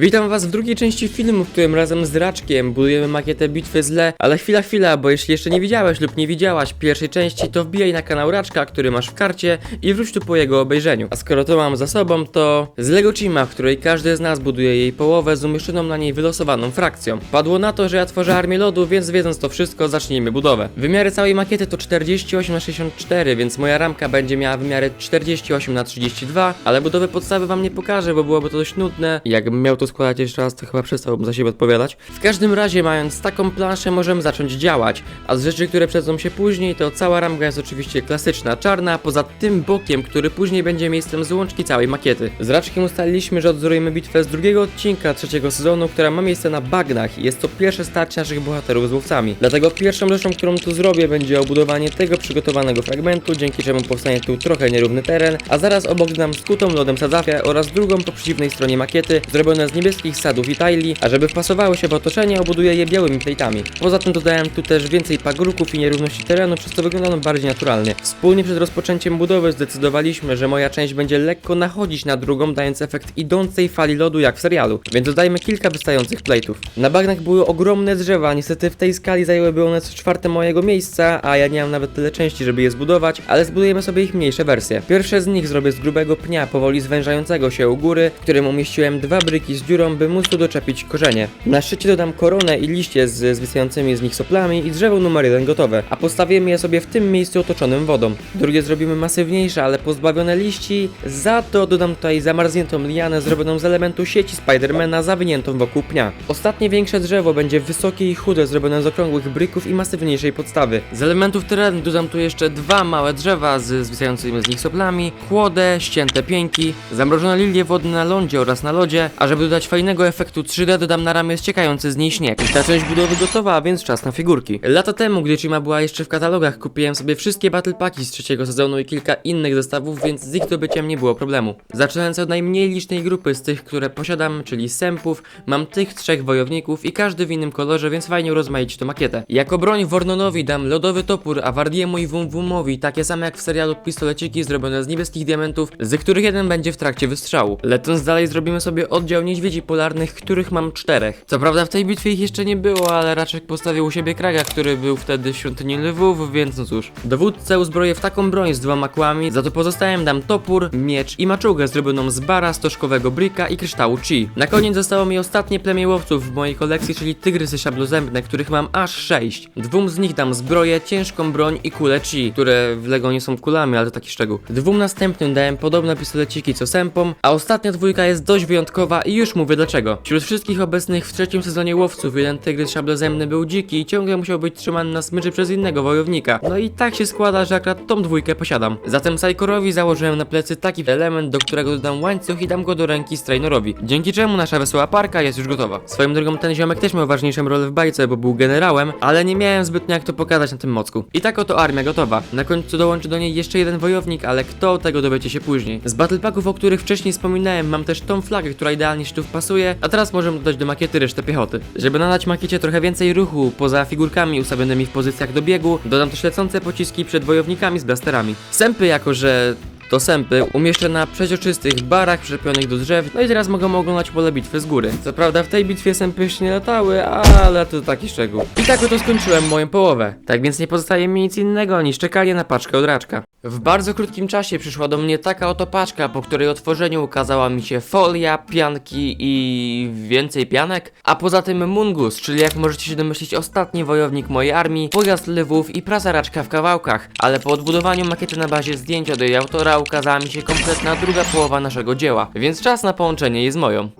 Witam was w drugiej części filmu, w którym razem z Raczkiem budujemy makietę bitwy z Le, ale chwila, chwila, bo jeśli jeszcze nie widziałeś lub nie widziałaś pierwszej części, to wbijaj na kanał Raczka, który masz w karcie i wróć tu po jego obejrzeniu. A skoro to mam za sobą, to z Lego Chima, w której każdy z nas buduje jej połowę z umieszczoną na niej wylosowaną frakcją. Padło na to, że ja tworzę armię lodu, więc wiedząc to wszystko, zacznijmy budowę. Wymiary całej makiety to 48 na 64, więc moja ramka będzie miała wymiary 48 na 32, ale budowę podstawy wam nie pokażę, bo byłoby to dość nudne. Jakbym miał to składać jeszcze raz, to chyba przestałbym za siebie odpowiadać. W każdym razie, mając taką planszę, możemy zacząć działać. A z rzeczy, które przedzą się później, to cała ramka jest oczywiście klasyczna, czarna, poza tym bokiem, który później będzie miejscem złączki całej makiety. Z Raczkiem ustaliliśmy, że odzorujemy bitwę z drugiego odcinka trzeciego sezonu, która ma miejsce na bagnach i jest to pierwsze starcie naszych bohaterów z łowcami. Dlatego pierwszą rzeczą, którą tu zrobię, będzie obudowanie tego przygotowanego fragmentu, dzięki czemu powstanie tu trochę nierówny teren, a zaraz obok dam skutą lodem sadzawkę oraz drugą po przeciwnej stronie makiety, zrobione z niebieskich sadów i tajli, a żeby wpasowały się w otoczenie, obuduję je białymi plejtami. Poza tym dodałem tu też więcej pagórków i nierówności terenu, przez co wygląda on bardziej naturalnie. Wspólnie przed rozpoczęciem budowy zdecydowaliśmy, że moja część będzie lekko nachodzić na drugą, dając efekt idącej fali lodu jak w serialu, więc dodajmy kilka wystających plejtów. Na bagnach były ogromne drzewa, niestety w tej skali zajęłyby one co czwarte mojego miejsca, a ja nie mam nawet tyle części, żeby je zbudować, ale zbudujemy sobie ich mniejsze wersje. Pierwsze z nich zrobię z grubego pnia, powoli zwężającego się u góry, w którym umieściłem dwa bryki z dziurą, by móc tu doczepić korzenie. Na szczycie dodam koronę i liście z zwisającymi z nich soplami i drzewo numer jeden gotowe, a postawimy je sobie w tym miejscu otoczonym wodą. Drugie zrobimy masywniejsze, ale pozbawione liści, za to dodam tutaj zamarzniętą lianę zrobioną z elementu sieci Spidermana zawiniętą wokół pnia. Ostatnie większe drzewo będzie wysokie i chude, zrobione z okrągłych bryków i masywniejszej podstawy. Z elementów terenu dodam tu jeszcze dwa małe drzewa z zwisającymi z nich soplami, kłodę, ścięte pieńki, zamrożone lilie wodne na lądzie oraz na lodzie, a żeby dodać fajnego efektu 3D dodam na ramię ściekający z niej śnieg. Ta część budowy gotowa, a więc czas na figurki. Lata temu, gdy Chima była jeszcze w katalogach, kupiłem sobie wszystkie Battle Packi z trzeciego sezonu i kilka innych zestawów, więc z ich zdobyciem nie było problemu. Zaczynając od najmniej licznej grupy z tych, które posiadam, czyli sępów, mam tych trzech wojowników i każdy w innym kolorze, więc fajnie urozmaicić to makietę. Jako broń Wornonowi dam lodowy topór, a Wardiemu i Wum-Wumowi takie same jak w serialu pistoleciki zrobione z niebieskich diamentów, z których jeden będzie w trakcie wystrzału. Lecąc dalej zrobimy sobie oddział niedźwiedzi polarnych, których mam czterech. Co prawda w tej bitwie ich jeszcze nie było, ale Raczek postawił u siebie Kraga, który był wtedy w świątyni lwów, więc no cóż. Dowódcę uzbroję w taką broń z dwoma kłami, za to pozostałem dam topór, miecz i maczugę zrobioną z bara, stożkowego brika i kryształu chi. Na koniec zostało mi ostatnie plemię łowców w mojej kolekcji, czyli tygrysy szablozębne, których mam aż sześć. Dwóm z nich dam zbroję, ciężką broń i kule chi, które w Lego nie są kulami, ale to taki szczegół. Dwóm następnym dałem podobne pistoleciki co sępom, a ostatnia dwójka jest dość wyjątkowa i już mówię dlaczego. Wśród wszystkich obecnych w trzecim sezonie łowców jeden tygrys szablozemny był dziki i ciągle musiał być trzymany na smyczy przez innego wojownika. No i tak się składa, że akurat tą dwójkę posiadam. Zatem Sajkorowi założyłem na plecy taki element, do którego dodam łańcuch i dam go do ręki Strainorowi. Dzięki czemu nasza wesoła parka jest już gotowa. Swoją drogą ten ziomek też miał ważniejszą rolę w bajce, bo był generałem, ale nie miałem zbytnio jak to pokazać na tym mocku. I tak oto armia gotowa. Na końcu dołączy do niej jeszcze jeden wojownik, ale kto tego dowiecie się później. Z battle packów, o których wcześniej wspominałem, mam też tą flagę, która idealnie się tu wpasuje, a teraz możemy dodać do makiety resztę piechoty. Żeby nadać makiecie trochę więcej ruchu, poza figurkami ustawionymi w pozycjach do biegu, dodam też lecące pociski przed wojownikami z blasterami. Sępy, jako że to sępy umieszczę na przeźroczystych barach przyczepionych do drzew, no i teraz mogą oglądać pole bitwy z góry. Co prawda w tej bitwie sępy jeszcze nie latały, ale to taki szczegół. I tak oto skończyłem moją połowę. Tak więc nie pozostaje mi nic innego niż czekanie na paczkę od raczka. W bardzo krótkim czasie przyszła do mnie taka oto paczka, po której otworzeniu ukazała mi się folia, pianki i więcej pianek, a poza tym mungus, czyli jak możecie się domyślić ostatni wojownik mojej armii, pojazd lewów i prasa raczka w kawałkach, ale po odbudowaniu makiety na bazie zdjęcia do jej autora ukazała mi się kompletna druga połowa naszego dzieła, więc czas na połączenie jej z moją.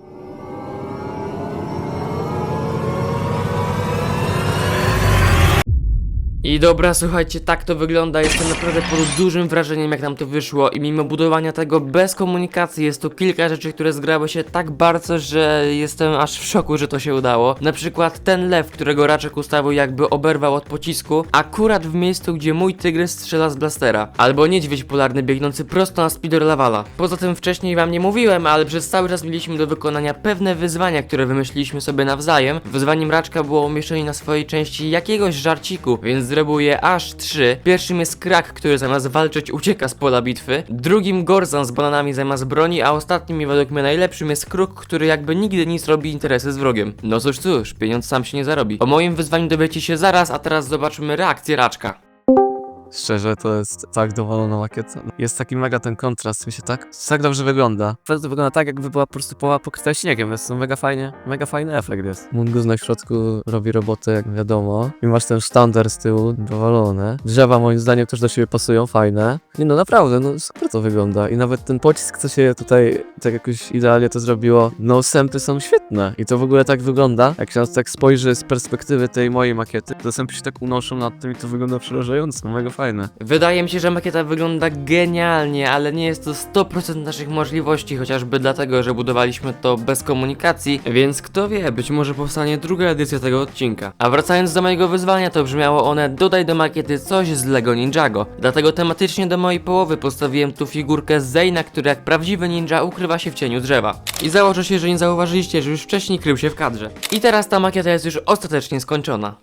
I dobra, słuchajcie, tak to wygląda. Jestem naprawdę pod dużym wrażeniem, jak nam to wyszło. I mimo budowania tego bez komunikacji, jest tu kilka rzeczy, które zgrały się tak bardzo, że jestem aż w szoku, że to się udało. Na przykład ten lew, którego raczek ustawił, jakby oberwał od pocisku, akurat w miejscu, gdzie mój tygrys strzela z blastera. Albo niedźwiedź polarny biegnący prosto na speeder Lavala. Poza tym wcześniej wam nie mówiłem, ale przez cały czas mieliśmy do wykonania pewne wyzwania, które wymyśliliśmy sobie nawzajem. Wyzwaniem raczka było umieszczenie na swojej części jakiegoś żarciku, więc potrzebuję aż trzy. Pierwszym jest Krak, który zamiast walczyć ucieka z pola bitwy. Drugim Gorzan z bananami zamiast broni, a ostatnim i według mnie najlepszym jest Kruk, który jakby nigdy nic robi interesy z wrogiem. No cóż, cóż, pieniądz sam się nie zarobi. O moim wyzwaniu dowiecie się zaraz, a teraz zobaczymy reakcję Raczka. Szczerze, to jest tak dowolona makieta. Jest taki mega ten kontrast, mi się tak, tak dobrze wygląda. To wygląda tak, jakby była po prostu połowa pokryta śniegiem, jest to mega fajnie, mega fajny efekt jest. Mungus na środku robi robotę, jak wiadomo. I masz ten sztandar z tyłu, dowalone. Drzewa moim zdaniem też do siebie pasują, fajne. Nie no, naprawdę, no super to wygląda. I nawet ten pocisk, co się tutaj tak jakoś idealnie to zrobiło, no sępy są świetne. I to w ogóle tak wygląda, jak się na to tak spojrzy z perspektywy tej mojej makiety, to sępy się tak unoszą nad tym i to wygląda przerażająco, mega fajne. Wydaje mi się, że makieta wygląda genialnie, ale nie jest to 100% naszych możliwości, chociażby dlatego, że budowaliśmy to bez komunikacji, więc kto wie, być może powstanie druga edycja tego odcinka. A wracając do mojego wyzwania, to brzmiało one dodaj do makiety coś z Lego Ninjago. Dlatego tematycznie do mojej połowy postawiłem tu figurkę Zeyna, który jak prawdziwy ninja ukrywa się w cieniu drzewa. I założę się, że nie zauważyliście, że już wcześniej krył się w kadrze. I teraz ta makieta jest już ostatecznie skończona.